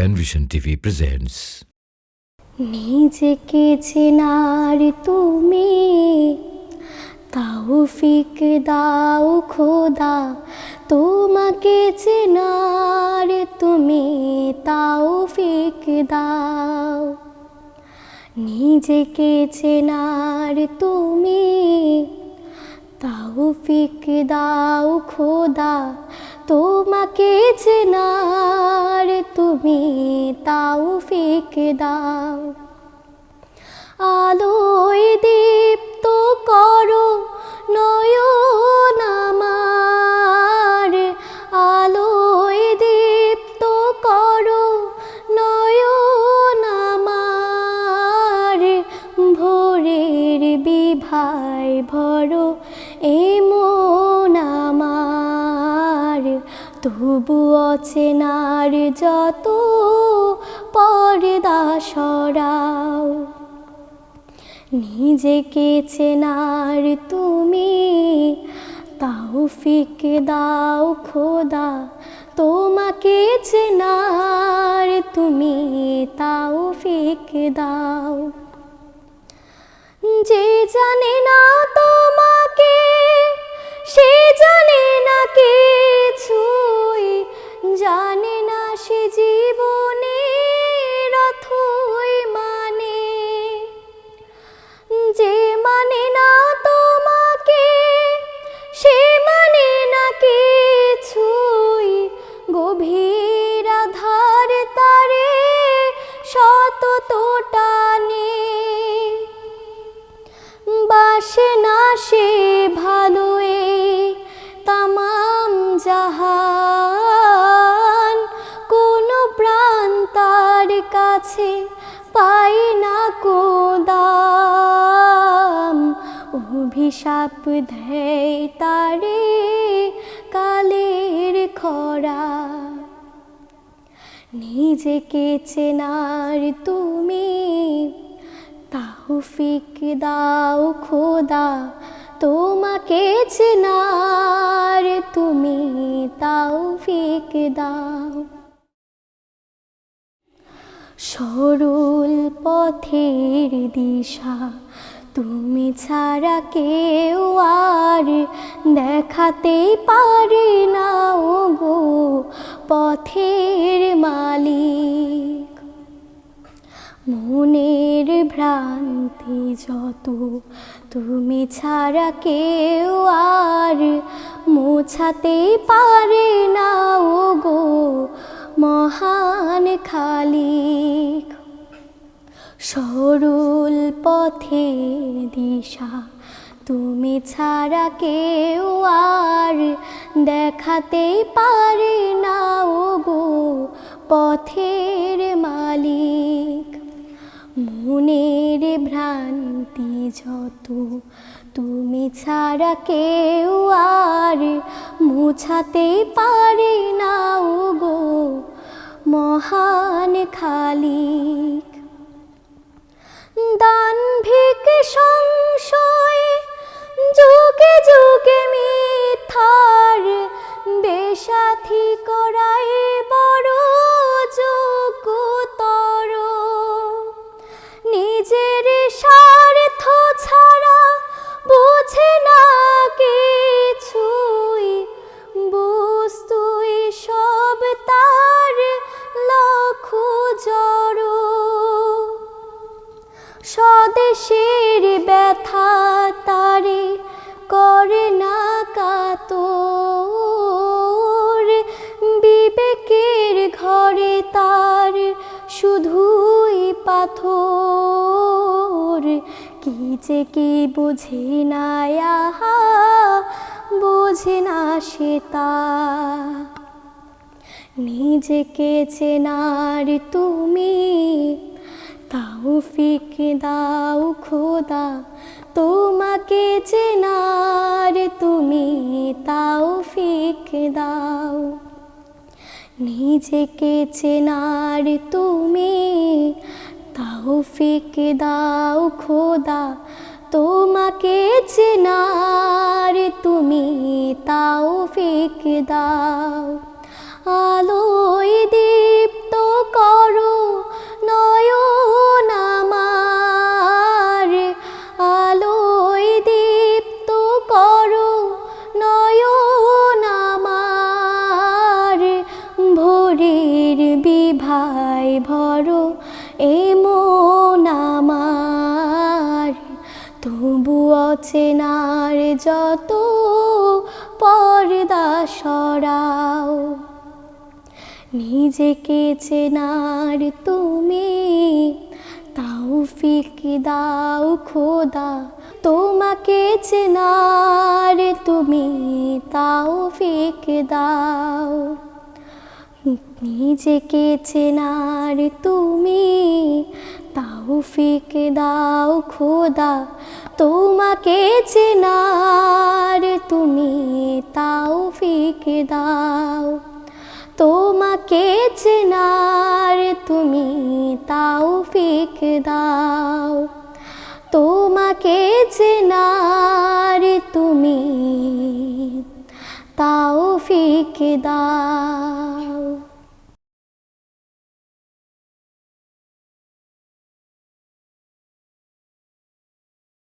Penvision TV presents নিজেকে চেনার তুমি তাওফিক দাও খোদা, তোমাকে চেনার তুমি তাওফিক দাও। নিজেকে চেনার তুমি তাওফিক দাও খোদা তোমাকে চেনার তুমি তাওফিক দাও। আলোয় দীপ্ত করো নয়ন আমার। আলোয় দীপ্ত করো নয়ন আমার। ভোরের বিভায় ভরো তবু অচেনার যত পর্দা সরাও। নিজেকে চেনার তুমি তাও তাওফিক দাও খোদা, তোমাকে চেনার তুমি তাও তাওফিক দাও। যে জানে না তোমাকে তো টানে বাসে না সে ভালো এই তামাম জাহান। কোনো প্রাণ তার কাছে পাই না কোদাম। অভিশাপ দেয় তারে কালের খরা। নিজেকে চেনার তুমি তাওফিক দাও খোদা তোমাকে চেনার তুমি তাওফিক দাও। সরল পথের দিশা তুমি ছাড়া কেউ আর দেখাতে পারে না গো পথের মালিক। মনের ভ্রান্তি যত, তুমি ছাড়া কেউ আর মোছাতে পারে না গো মহান খালিক। সরল পথে দিশা। তুমি ছাড়া কেউ আর দেখাতে পারে না ও গো পথের মালিক। মনের ভ্রান্তি যত, তুমি ছাড়া কেউ আর মুছাতে পারে না ও গো মহান খালিক। தான் যে কি বুঝে না বোঝে না সে তা। নিজেকে চেনার তুমি তাওফিক দাও খোদা, তোমাকে চেনার তুমি তাওফিক দাও। নিজেকে চেনার তুমি তাওফিক দাও খোদা তোমাকে চেনার তুমি তাওফিক দাও। অচেনার যত পর্দা সরাও। নিজেকে চেনার তুমি তাওফিক দাও খোদা, তোমাকে চেনার তুমি তাওফিক দাও। নিজেকে চেনার তুমি তাওফিক দাও খোদা, তোমাকে চেনার তুমি তাওফিক দাও। তোমাকে চেনার তুমি তাওফিক দাও। তোমাকে চেনার তুমি তাওফিক দাও।